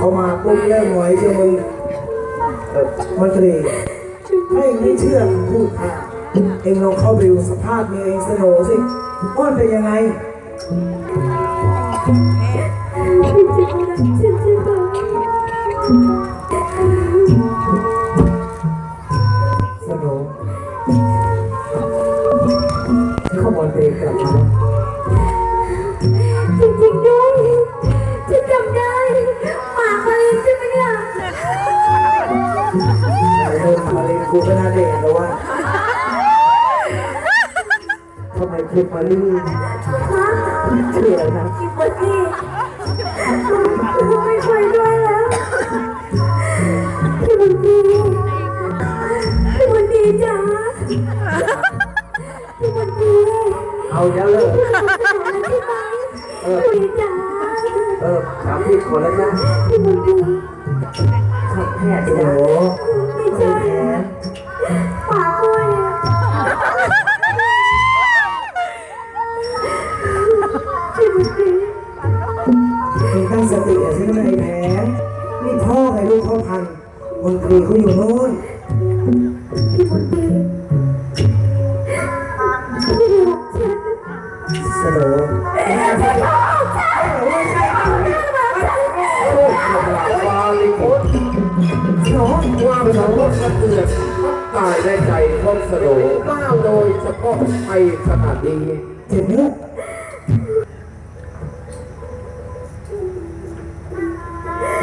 เขามาปุ๊บเริ่มหงอยเชียวมึงเออมันตรีถ้าเองไม่เชื่อพูดค่ะเองลองเข้าไปดูสภาพเมียเองสโนสิว่ามันเป็นยังไงพี่จะรักฉันใช่ไหมสโนขบวนเตกลับมา เดินมาเลยกูก็น่าเด็กแล้วว่าทำไมคิดมาลื่นฮะเชื่อนะกินบดนี่ไม่คุยด้วยแล้วพี่บุญดีพี่บุญดีจ้าพี่บุญดีเอาเยอะเลยเออพี่จ๋าเออถามพี่คนแล้วนะพี่บุญดี ขับแพทย์โอ้โหไม่ใช่ปากกล้วยพี่บุญดีมึงตั้งสติอย่าใช่ไหมไอ้แผนนี่พ่อไงลูกพ่อพันคนตรีเขาอยู่โน่น ไปขนาดนี้เจ็บไหมลูก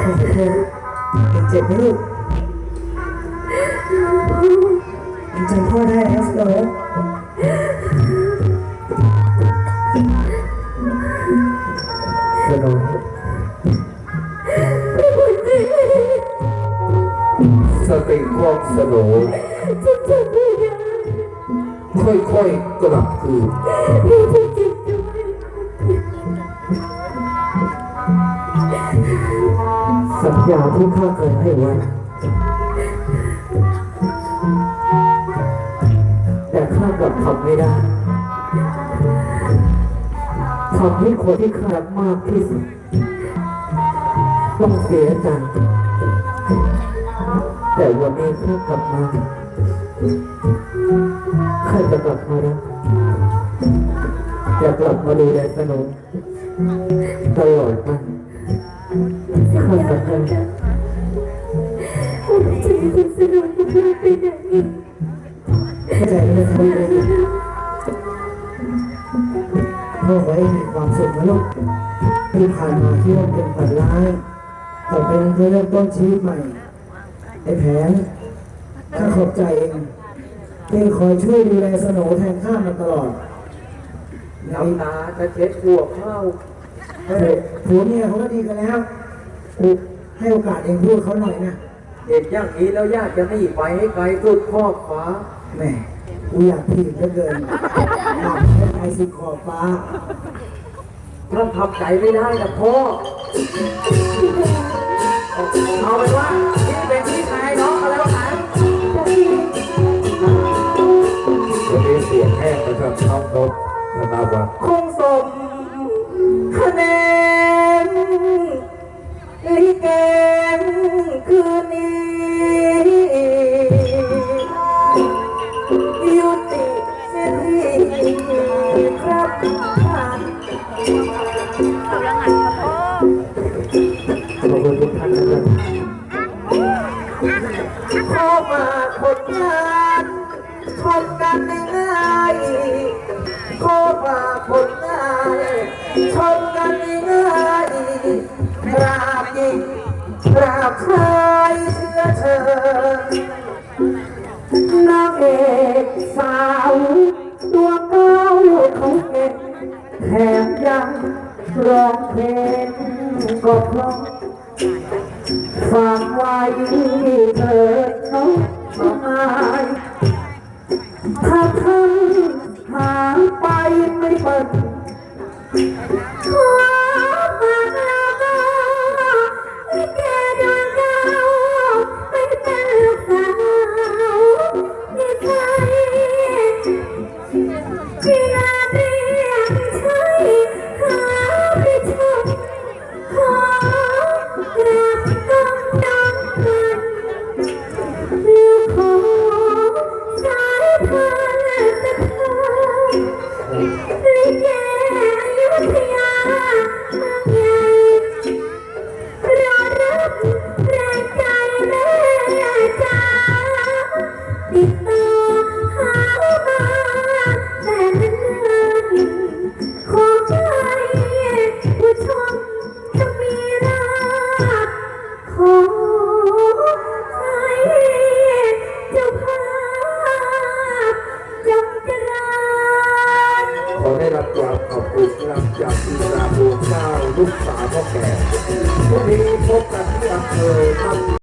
ขอบคุณเจ็บไหมลูกยังจำพ่อได้นะสโนสโนพี่บุญดีสติของสโนฉันจำไม่ได้ ค่อยๆกลับคืนสัญญาที่ข้าเคยให้ไว้ แต่ข้ากลับทำไม่ได้ทำให้คนที่ข้ารักมากที่สุด ต้องเสียใจแต่วันนี้ข้ากลับมา ข้าจะกลับมาแล้วจะกลับมาดูแลสนุกตลอดไปข้าสัญญาฉันจะสนุกกับพี่ไปไหนเข้าใจไหมครับพ่อไว้มีความสุขนะลูกที่ผ่านมาที่ว่าเป็นฝันร้ายต่อไปนี้จะเริ่มต้นชีวิตใหม่ไอ้แผนข้าขอบใจเอง ที่คอยช่วยดูแลสโนแทนข้ามาตลอดน้ำตาจะเช็ดหัวเข้าเฮ้ยผัวเมียเขาก็ดีกันแล้วกูให้โอกาสเองพูดเขาหน่อยนะเห็นอย่างนี้แล้วญาติจะหนีไปให้ไกลสุดขอบฟ้าแหม่กูอยากถีบเหลือเกินอยากให้ไปสุดขอบฟ้าท่านทำใจไม่ได้นะพ่อ คงสมคะแนนลิเกคืนนี้ยุติเสียทีครับท่านขอบคุณทุกท่านนะครับขอมาคนงานชนกันง่าย ขอฝากผลงานชมกันง่ายๆกราบหญิงกราบชายเชื่อเชิญนางเอกสาวตัวเก้าเขาเก่งแถมยังร้องเพลงก็เพราะฟังไว้ ลูกสาวพ่อแก่วันนี้พบกันที่อำเภอครับ